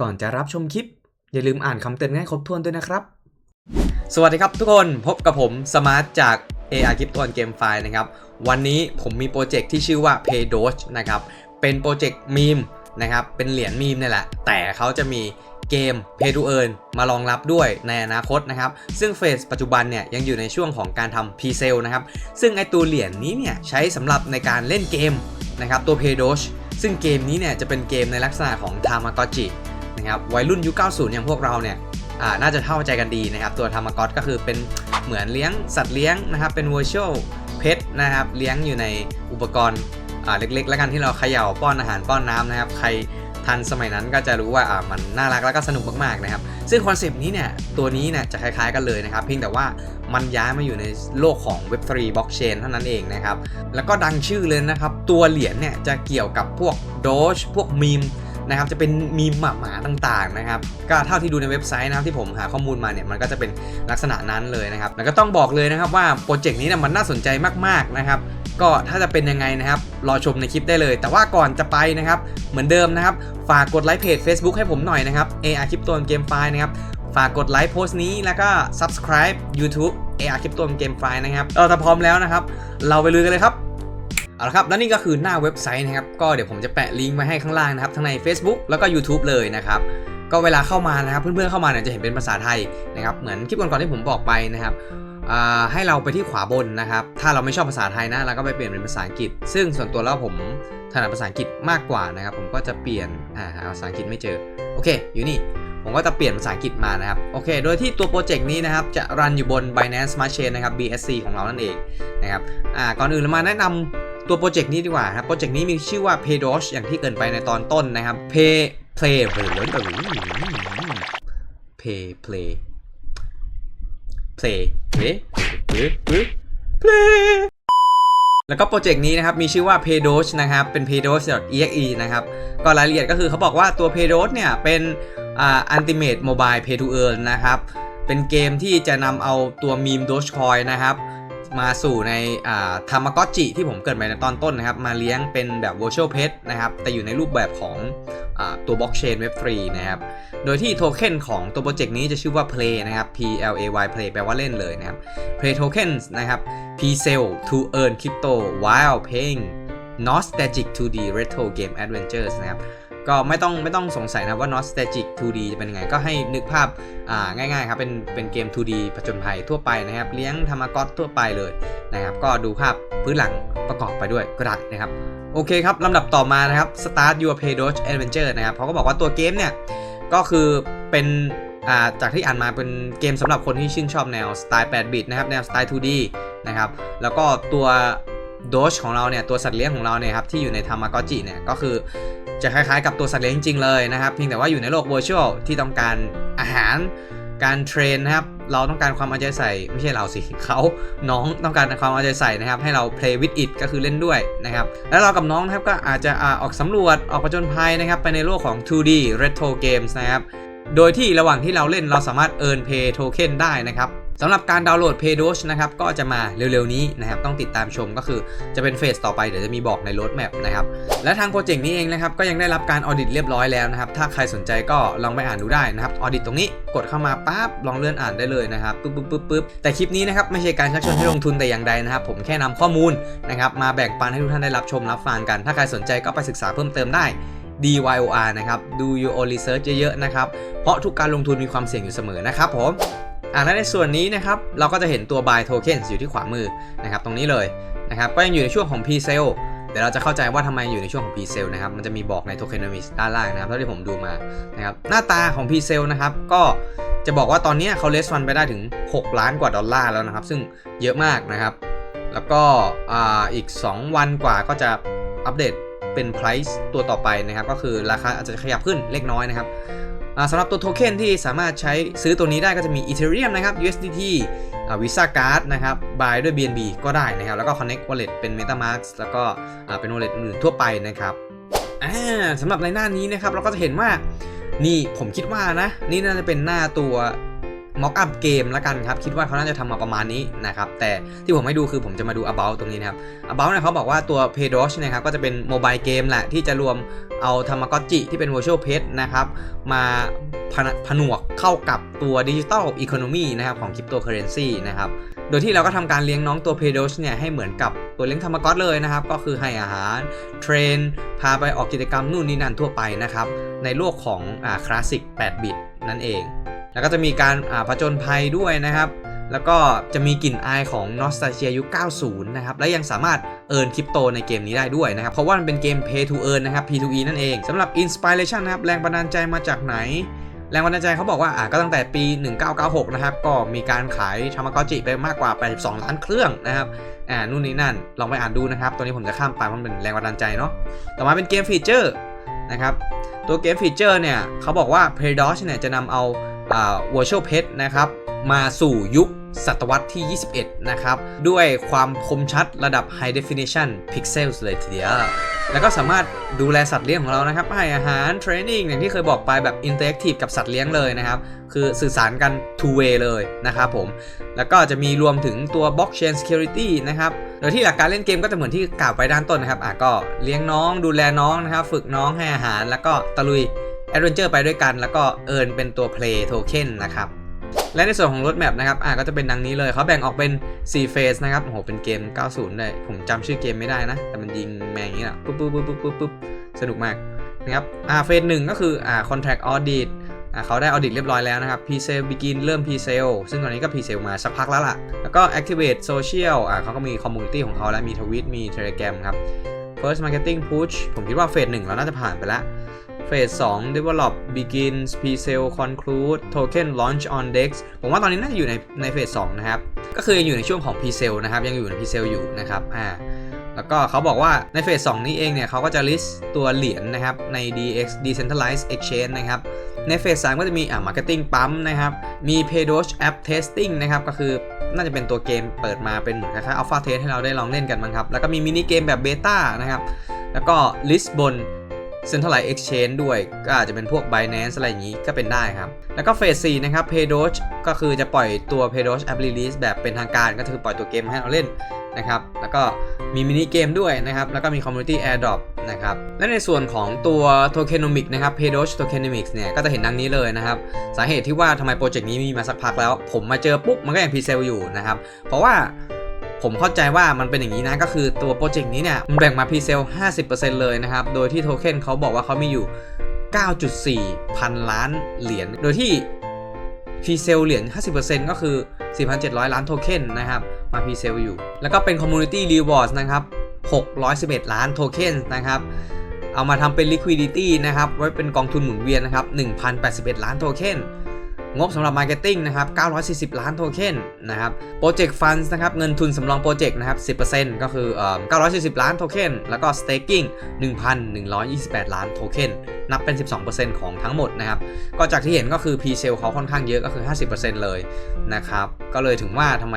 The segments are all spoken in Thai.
ก่อนจะรับชมคลิป อย่าลืมอ่านคำเตือนให้ครบถ้วนด้วยนะครับ สวัสดีครับทุกคนพบกับผมสมาร์ทจาก AR คลิปตัวนเกมไฟล์นะครับ วันนี้ผมมีโปรเจกต์ที่ชื่อว่า Pay d o g e นะครับ เป็นโปรเจกต์มีมนะครับ เป็นเหรียญมีมนี่แหละ แต่เขาจะมีเกม Pay to Earn มารองรับด้วยในอนาคตนะครับ ซึ่งเฟสปัจจุบันเนี่ยยังอยู่ในช่วงของการทำ P sale นะครับ ซึ่งไอตัวเหรียญนี้เนี่ยใช้สำหรับในการเล่นเกมนะครับตัว Pay d o g e ซึ่งเกมนี้เนี่ยจะเป็นเกมในลักษณะของ Tamagotchi นะครับวัยรุ่นยุค 90 อย่างพวกเราเนี่ยน่าจะเข้าใจกันดีนะครับ ตัว Tamagotchi ก็คือเป็นเหมือนเลี้ยงสัตว์เลี้ยงนะครับเป็น virtual pet นะครับเลี้ยงอยู่ในอุปกรณ์เล็กๆ แล้วกันที่เราเขย่าป้อนอาหารป้อนน้ำนะครับ ใครทันสมัยนั้นก็จะรู้ว่ามันน่ารักแล้วก็สนุกมากๆนะครับ ซึ่งคอนเซปต์นี้เนี่ยตัวนี้เนี่ยจะคล้าย ๆกันเลยนะครับ เพียงแต่ว่ามันย้ายมาอยู่ในโลกของ Web3 Blockchain เท่านั้นเองนะครับ แล้วก็ดังชื่อเลยนะครับ ตัวเหรียญเนี่ยจะเกี่ยวกับพวก Doge พวกมีม นะครับจะเป็นมีหมาหมาต่างๆนะครับก็เท่าที่ดูในเว็บไซต์นะครับที่ผมหาข้อมูลมาเนี่ยมันก็จะเป็นลักษณะนั้นเลยนะครับแล้วก็ต้องบอกเลยนะครับว่าโปรเจกต์นี้นี่ยมันน่าสนใจมากๆนะครับก็ถ้าจะเป็นยังไงนะครับรอชมในคลิปได้เลย แต่ว่าก่อนจะไปนะครับเหมือนเดิมนะครับฝากกดไลค์เพจ Facebook ให้ผมหน่อยนะครับ AR คลิปตัวเกมไฟนะครับฝากกดไลค์โพสต์นี้แล้วก็ subscribe YouTube AR คลิปตัวเกมไฟนะครับเออถ้าพร้อมแล้วนะครับ เราไปลุยกันเลยครับ เอาละครับแล้วนี่ก็คือหน้าเว็บไซต์นะครับก็เดี๋ยวผมจะแปะลิงก์ไว้ให้ข้างล่างนะครับทั้งใน Facebook แล้วก็ YouTube เลยนะครับก็เวลาเข้ามานะครับเพื่อนๆเข้ามาเนี่ยจะเห็นเป็นภาษาไทยนะครับเหมือนคลิปก่อนๆที่ผมบอกไปนะครับให้เราไปที่ขวาบนนะครับ ถ้าเราไม่ชอบภาษาไทยนะเราก็ไปเปลี่ยนเป็นภาษาอังกฤษ ซึ่งส่วนตัวแล้วผมถนัดภาษาอังกฤษมากกว่านะครับ ผมก็จะเปลี่ยนอ่าหาภาษาอังกฤษไม่เจอ โอเค อยู่นี่ ผมก็จะเปลี่ยนภาษาอังกฤษมานะครับ โอเค โดยที่ตัวโปรเจกต์นี้นะครับ จะรันอยู่บน Binance Smart Chain นะครับ BSC ของเรานั่นเองนะครับ อ่า ก่อนอื่นเรามาแนะนำ ตัวโปรเจกต์นี้ดีกว่าครับ โปรเจกต์นี้มีชื่อว่า Paydosh อย่างที่เกินไปในตอนต้นนะครับ Pay Play Pay Play Play Play Play Play Play แล้วก็โปรเจกต์นี้นะครับ มีชื่อว่า Paydosh นะครับ เป็น paydosh.exe นะครับ ก็รายละเอียดก็คือเขาบอกว่าตัว Paydosh เนี่ย เป็นอ่า Ultimate Mobile Pay to Earn นะครับ เป็นเกมที่จะนำเอาตัวมีม Dogecoin นะครับ มาสู่ในทามกอจิที่ผมเกิดไปในตอนต้นนะครับ มาเลี้ยงเป็นแบบ virtual pet นะครับ แต่อยู่ในรูปแบบของอตัว blockchain web3 นะครับ โดยที่โทเค็นของตัวโปรเจกต์นี้จะชื่อว่า play นะครับ p l a y play แปลว่าเล่นเลยนะครับ play tokens นะครับ p sell to earn crypto while paying nostalgic 2D retro game adventures นะครับ ก็ไม่ต้องไม่ต้องสงสัยนะว่า nostalgic 2D จะเป็นยังไง ก็ให้นึกภาพง่ายๆครับ เป็นเป็นเกม 2D ผจญภัยทั่วไปนะครับ เลี้ยงธรรมากอตทั่วไปเลยนะครับ ก็ดูภาพพื้นหลังประกอบไปด้วยก็ได้นะครับ โอเคครับลำดับต่อมานะครับ start your pay doge adventure นะครับเขาก็บอกว่าตัวเกมเนี่ย ก็คือเป็นาจากที่อ่านมาเป็นเกมสำหรับคนที่ชื่นชอบแนวสไตล์8บิตนะครับ แนวสไตล์ 2D นะครับ แล้วก็ตัว Doge ของเราเนี่ยตัวสัตว์เลี้ยงของเราเนี่ยครับที่อยู่ในทามากอจิเนี่ยก็คือจะคล้ายๆกับตัวสัตว์เลี้ยงจริงๆเลยนะครับเพียงแต่ว่าอยู่ในโลก virtual ที่ต้องการอาหารการเทรนนะครับเราต้องการความเอาใจใส่ไม่ใช่เราสิเขาน้องต้องการความเอาใจใส่นะครับให้เรา play with it ก็คือเล่นด้วยนะครับแล้วเรากับน้องนะครับก็อาจจะอออกสำรวจออกประจนภัยนะครับไปในโลกของ 2D retro games นะครับโดยที่ระหว่างที่เราเล่นเราสามารถ earn pay token ได้นะครับ สำหรับการดาวน์โหลด Paydoge นะครับก็จะมาเร็วๆนี้นะครับต้องติดตามชมก็คือจะเป็นเฟสต่อไปเดี๋ยวจะมีบอกใน road map นะครับและทางโปรเจกต์นี้เองนะครับก็ยังได้รับการออดิตเรียบร้อยแล้วนะครับถ้าใครสนใจก็ลองไปอ่านดูได้นะครับออดิตตรงนี้กดเข้ามาปั๊บลองเลื่อนอ่านได้เลยนะครับปึ๊บปึ๊บปึ๊บปึ๊บแต่คลิปนี้นะครับไม่ใช่การชักชวนให้ลงทุนแต่อย่างใดนะครับผมแค่นำข้อมูลนะครับมาแบ่งปันให้ทุกท่านได้รับชมรับฟังกัน ถ้าใครสนใจก็ไปศึกษาเพิ่มเติมได้ DYOR นะครับ do your own research เยอะๆนะครับ เพราะทุกการลงทุนมีความเสี่ยงอยู่เสมอนะครับผม อ่าและในส่วนนี้นะครับเราก็จะเห็นตัว buy tokens อยู่ที่ขวามือนะครับตรงนี้เลยนะครับก็ยังอยู่ในช่วงของ pre sale เดี๋ยวเราจะเข้าใจว่าทำไมอยู่ในช่วงของ pre sale นะครับ มันจะมีบอกใน tokenomics ด้านล่างนะครับ เท่าที่ผมดูมานะครับ หน้าตาของ pre sale นะครับ ก็จะบอกว่าตอนนี้เขาเลสฟันไปได้ถึง 6 ล้านกว่าดอลลาร์แล้วนะครับ ซึ่งเยอะมากนะครับ แล้วก็อ่าอีก 2 วันกว่าก็จะอัปเดตเป็น price ตัวต่อไปนะครับ ก็คือราคาอาจจะขยับขึ้นเล็กน้อยนะครับ สำหรับตัวโทเค็นที่สามารถใช้ซื้อตัวนี้ได้ก็จะมี Ethereum นะครับ USDT อ่า Visa Card นะครับ Buy ด้วย BNB ก็ได้นะครับ แล้วก็ Connect Wallet เป็น MetaMask แล้วก็เป็น Wallet อื่นทั่วไปนะครับสำหรับในหน้านี้นะครับเราก็จะเห็นว่านี่ผมคิดว่านะ นี่น่าจะเป็นหน้าตัว ม็อกอัพเกมละกันครับ คิดว่าเขาน่าจะทำมาประมาณนี้นะครับ แต่ที่ผมให้ดูคือผมจะมาดู about ตรงนี้นะครับ about เนี่ยเขาบอกว่าตัว p a y d o s นะครับก็จะเป็นโมบายเกมแหละ ที่จะรวมเอาทามกอจิที่เป็น virtual pet นะครับ มาผนวกเข้ากับตัวดิจิ t a ลอีโคโนมีนะครับของคริปโตเคอเรนซีนะครับโดยที่เราก็ทำการเลี้ยงน้องตัว p a y d o s เนี่ยให้เหมือนกับตัวเลี้ยงธรรมกอสเลยนะครับ ก็คือให้อาหาร เทรน พาไปออกกิจกรรมนู่นนี่นั่นทั่วไปนะครับ ในโลกของอ่าคลาสสิก 8 บิตนั่นเอง แล้วก็จะมีการอ่าผจญภัยด้วยนะครับ แล้วก็จะมีกลิ่นอายของนอสตาเ i ียยุค 90 นะครับ และยังสามารถเอิร์นคริปโตในเกมนี้ได้ด้วยนะครับ เพราะว่ามันเป็นเกม Pay to Earn นะครับ P2E นั่นเองสำหรับ Inspiration นะครับ แรงบันดาลใจมาจากไหน แรงบันดาลใจเขาบอกว่าอ่าก็ตั้งแต่ปี 1996 นะครับ ก็มีการขายทามากอจิไปมากกว่า 82 ล้านเครื่องนะครับอ่านู่นนี่นั่นลองไปอ่านดูนะครับตัวนี้ผมจะข้ามไปเพราะมันเป็นแรงบันดาลใจเนาะต่อมาเป็นเกมฟีเจอร์นะครับตัวเกมฟีเจอร์เนี่ยเขาบอกว่า p r e d o s เนี่ยจะนำเอา virtual pet นะครับมาสู่ยุคศตวรรษที่ 21 นะครับ ด้วยความคมชัดระดับ high definition pixels เลยทีเดียว แล้วก็สามารถดูแลสัตว์เลี้ยงของเรานะครับ ให้อาหารเทรนนิ่งอย่างที่เคยบอกไปแบบ interactive กับสัตว์เลี้ยงเลยนะครับ คือสื่อสารกัน two way เลยนะครับผม แล้วก็จะมีรวมถึงตัว blockchain security นะครับ โดยที่หลักการเล่นเกมก็จะเหมือนที่กล่าวไปด้านต้นนะครับ อะก็เลี้ยงน้องดูแลน้องนะครับ ฝึกน้องให้อาหารแล้วก็ตะลุย adventure ไปด้วยกัน แล้วก็เอิร์นเป็นตัว play token นะครับและในส่วนของรถแมพนะครับ อะก็จะเป็นดังนี้เลย เขาแบ่งออกเป็น 4 เฟสนะครับ โอ้โห เป็นเกม 90 เลย ผมจำชื่อเกมไม่ได้นะ แต่มันยิงแมงอย่างนี้แหละปุ๊บปุ๊บปุ๊บปุ๊บปุ๊บปุ๊บสนุกมากนะครับ อ่า เฟสหนึ่งก็คือ อ่า contract audit อ่าเขาได้ audit เรียบร้อยแล้วนะครับ pre-sale begin เริ่ม pre-sale ซึ่งตอนนี้ก็ pre-sale มาสักพักแล้วล่ะ แล้วก็ activate social อ่าเขาก็มี community ของเขาแล้ว มีทวิต มี telegram ครับ first marketing push ผมคิดว่าเฟสหนึ่งเราน่าจะผ่านไปแล้ว เฟส2 develop begins pre-sale conclude token launch on dex ผมว่าตอนนี้น่าจะอยู่ในในเฟส2นะครับ ก็คือยังอยู่ในช่วงของ pre-sale นะครับ ยังอยู่ใน pre-sale อยู่นะครับอ่าแล้วก็เขาบอกว่าในเฟส2นี้เองเนี่ยเขาก็จะ list ตัวเหรียญนะครับ ใน DX decentralized exchange นะครับในเฟส3ก็จะมีอ่า marketing ปั๊มนะครับ มี Paydoge app testing นะครับก็คือน่าจะเป็นตัวเกมเปิดมาเป็นเหมือนคล้ายๆ alpha test ให้เราได้ลองเล่นกันมั้งครับ แล้วก็มีมินิเกมแบบ beta นะครับ แล้วก็ list บน Centralized Exchange ด้วย ก็อาจจะเป็นพวก Binance อะไรอย่างนี้ก็เป็นได้ครับ แล้วก็เฟส4นะครับ Paydoge ก็คือจะปล่อยตัว Paydoge App Release แบบเป็นทางการก็คือปล่อยตัวเกมให้เราเล่นนะครับ แล้วก็มีมินิเกมด้วยนะครับ แล้วก็มี Community Airdrop นะครับ และในส่วนของตัว Tokenomic นะครับ Paydoge Tokenomics เนี่ยก็จะเห็นดังนี้เลยนะครับ สาเหตุที่ว่าทำไมโปรเจกต์นี้มีมาสักพักแล้ว ผมมาเจอปุ๊บมันก็ยังพรีเซลอยู่นะครับ เพราะว่า ผมเข้าใจว่ามันเป็นอย่างนี้นะก็คือตัวโปรเจกต์นี้เนี่ยมันแบ่งมาพรีเซล 50%เลยนะครับ โดยที่โทเค็นเขาบอกว่าเขามีอยู่ 9.4 พันล้านเหรียญ โดยที่พรีเซลเหรียญ 50%ก็คือ 4,700 ล้านโทเค็นนะครับ มาพรีเซลอยู่ แล้วก็เป็น Community Rewards นะครับ 611 ล้านโทเค็นนะครับ เอามาทำเป็น liquidity นะครับ ไว้เป็นกองทุนหมุนเวียนนะครับ 1,081 ล้านโทเค็น งบสำหรับ Marketing นะครับ 940 ล้านโทเค็นนะครับ Project Funds นะครับเงินทุนสำรองโปรเจกต์นะครับ 10%ก็คือเอ่อ940 ล้านโทเค็นแล้วก็ Staking 1,128 ล้านโทเค็นนับเป็น 12%ของทั้งหมดนะครับ ก็จากที่เห็นก็คือ P-Sale เขาค่อนข้างเยอะก็คือ 50%เลยนะครับ ก็เลยถึงว่าทำไม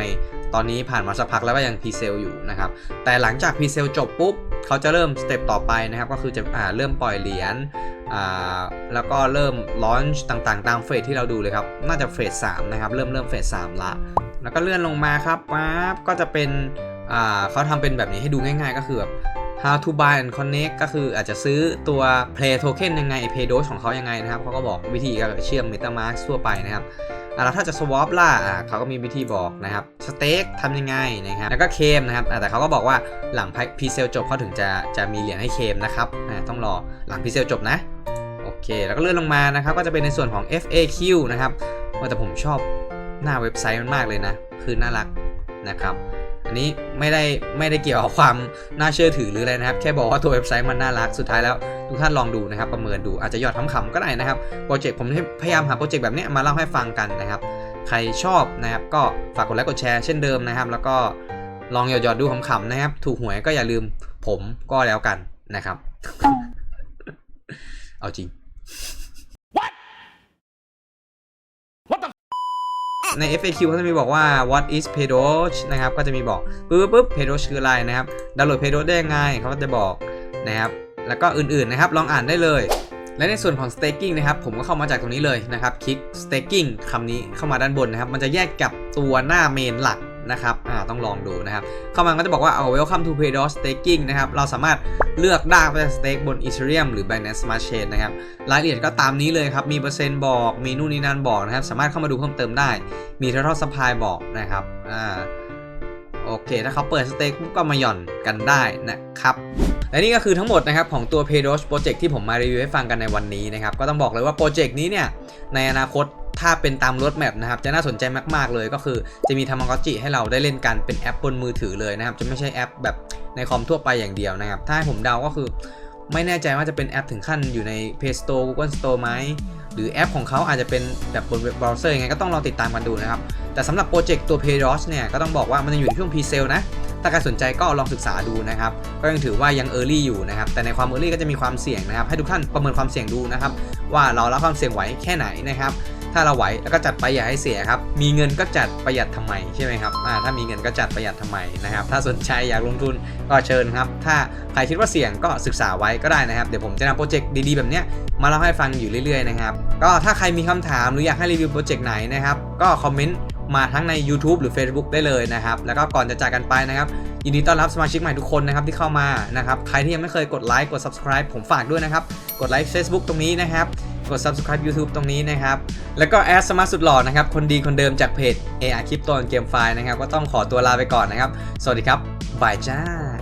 ตอนนี้ผ่านมาสักพักแล้วก็ยัง P-Sale อยู่นะครับ แต่หลังจาก P-Sale จบปุ๊บ เขาจะเริ่มสเต็ปต่อไปนะครับ ก็คือจะอ่าเริ่มปล่อยเหรียญ แล้วก็เริ่มลอนช์ต่างๆ ตามเฟสที่เราดูเลยครับ น่าจะเฟส3นะครับ เริ่มเริ่มเฟส3ละ แล้วก็เลื่อนลงมาครับปั๊บก็จะเป็นเขาทำเป็นแบบนี้ให้ดูง่ายๆ ก็คือแบบ how to buy and connect ก็คืออาจจะซื้อตัว play token ยังไง pay dose ของเขายังไงนะครับเขาก็บอกวิธีการเชื่อม metamask ทั่วไปนะครับ อ่าแล้วถ้าจะสวอปล่ะอ่าเขาก็มีวิธีบอกนะครับสเต็กทำยังไงนะครับแล้วก็เคมนะครับแต่เขาก็บอกว่าหลัง P sell จบเขาถึงจะจะมีเหรียญให้เคมนะครับอ่าต้องรอหลัง P sell จบนะโอเค แล้วก็เลื่อนลงมานะครับก็จะเป็นในส่วนของ FAQ นะครับว่าแต่ผมชอบหน้าเว็บไซต์มันมากเลยนะ คือน่ารักนะครับ นี้ไม่ได้ไม่ได้เกี่ยวกับความน่าเชื่อถือหรืออะไรนะครับ แค่บอกว่าตัวเว็บไซต์มันน่ารักสุดท้ายแล้วทุกท่านลองดูนะครับ ประเมินดูอาจจะยอดขำก็ได้นะครับโปรเจกต์ผมพยายามหาโปรเจกต์แบบนี้มาเล่าให้ฟังกันนะครับ ใครชอบนะครับ ก็ฝากกดไลค์กดแชร์เช่นเดิมนะครับ แล้วก็ลองหยอดๆดูขำๆนะครับ ถูกหวยก็อย่าลืมผมก็แล้วกันนะครับ เอาจริง ใน FAQ เขาจะมีบอกว่า what is Paydoge นะครับ ก็จะมีบอกปึ๊บปึ๊บ Paydoge คืออะไรนะครับ ดาวน์โหลด Paydoge ได้ยังไงเขาก็จะบอกนะครับ แล้วก็อื่นๆนะครับ ลองอ่านได้เลย และในส่วนของ staking นะครับ ผมก็เข้ามาจากตรงนี้เลยนะครับ คลิก staking คำนี้เข้ามาด้านบนนะครับ มันจะแยกกับตัวหน้าเมนหลัก นะครับอ่าต้องลองดูนะครับเข้ามาก็จะบอกว่าเอา welcome to Paydot staking นะครับเราสามารถเลือกได้ว่าจะ stake บน Ethereum หรือ Binance Smart Chain นะครับรายละเอียดก็ตามนี้เลยครับ มีเปอร์เซ็นต์บอก มีนู่นนี่นั่นบอกนะครับ สามารถเข้ามาดูเพิ่มเติมได้ มี total supply บอกนะครับอ่าโอเค ถ้าเขาเปิดสเต็กก็มาหย่อนกันได้นะครับและนี่ก็คือทั้งหมดนะครับของตัว p a y d o s Project ที่ผมมารีวิวให้ฟังกันในวันนี้นะครับ ก็ต้องบอกเลยว่าโปรเจกต์นี้เนี่ยในอนาคต ถ้าเป็นตามรถแมพนะครับจะน่าสนใจมาก ๆ เลยก็คือ จะมีทามากอจิให้เราได้เล่นกันเป็นแอปบนมือถือเลยนะครับ จะไม่ใช่แอปแบบในคอมทั่วไปอย่างเดียวนะครับ ถ้าให้ผมเดาก็คือ ไม่แน่ใจว่าจะเป็นแอปถึงขั้นอยู่ใน Play Store Google Store ไหมหรือแอปของเขาอาจจะเป็นแบบบนเว็บเบราว์เซอร์ยังไงก็ต้องรองติดตามกันดูนะครับ แต่สำหรับโปรเจกต์ตัว Paydosh เนี่ยก็ต้องบอกว่ามันยังอยู่ในช่วง Pre-sale นะ ถ้าใครสนใจก็ลองศึกษาดูนะครับ ก็ยังถือว่ายัง Early อยู่นะครับ แต่ในความ Early ก็จะมีความเสี่ยงนะครับ ให้ทุกท่านประเมินความเสี่ยงดูนะครับ ว่าเรารับความเสี่ยงไหวแค่ไหนนะครับ ถ้าเราไหวแล้วก็จัดไปอย่าให้เสียครับ มีเงินก็จัดประหยัดทำไมใช่ไหมครับอ่าถ้ามีเงินก็จัดประหยัดทำไมนะครับ ถ้าสนใจอยากลงทุนก็เชิญครับ ถ้าใครคิดว่าเสี่ยงก็ศึกษาไว้ก็ได้นะครับ เดี๋ยวผมจะนำโปรเจกต์ดีๆแบบเนี้ยมาเล่าให้ฟังอยู่เรื่อยๆนะครับ ก็ถ้าใครมีคำถามหรืออยากให้รีวิวโปรเจกต์ไหนนะครับ ก็คอมเมนต์มาทั้งใน YouTube หรือ Facebook ได้เลยนะครับ แล้วก็ก่อนจะจากกันไปนะครับ ยินดีต้อนรับสมาชิกใหม่ทุกคนนะครับที่เข้ามานะครับ ใครที่ยังไม่เคยกดไลค์ กด subscribe ผมฝากด้วยนะครับ กดไลค์ Facebook ตรงนี้นะครับ กด subscribe YouTube ตรงนี้นะครับ แล้วก็แอดสมาร์ทสุดหล่อนะครับ คนดีคนเดิมจากเพจ AR คลิปตอนเกมไฟล์นะครับ ก็ต้องขอตัวลาไปก่อนนะครับ สวัสดีครับบายจ้า